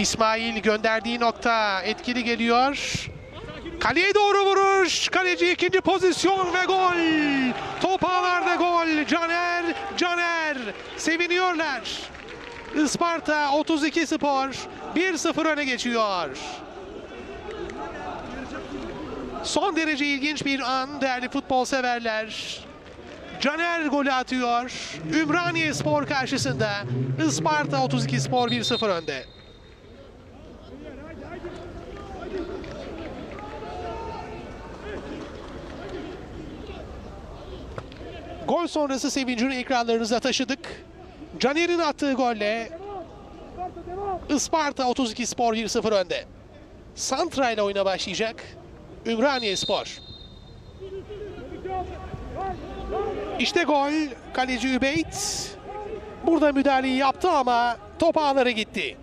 İsmail gönderdiği nokta etkili geliyor. Kaleye doğru vuruş. Kaleci ikinci pozisyon ve gol. Top ağlarda gol. Caner, Caner. Seviniyorlar. Isparta 32 Spor 1-0 öne geçiyor. Son derece ilginç bir an değerli futbol severler. Caner golü atıyor. Ümraniye Spor karşısında Isparta 32 Spor 1-0 önde. Gol sonrası sevincini ekranlarınıza taşıdık. Caner'in attığı golle Isparta 32 Spor 1-0 önde. Santra ile oyuna başlayacak Ümraniye Spor. İşte gol. Kaleci Übeyt burada müdahaleyi yaptı ama top ağlara gitti.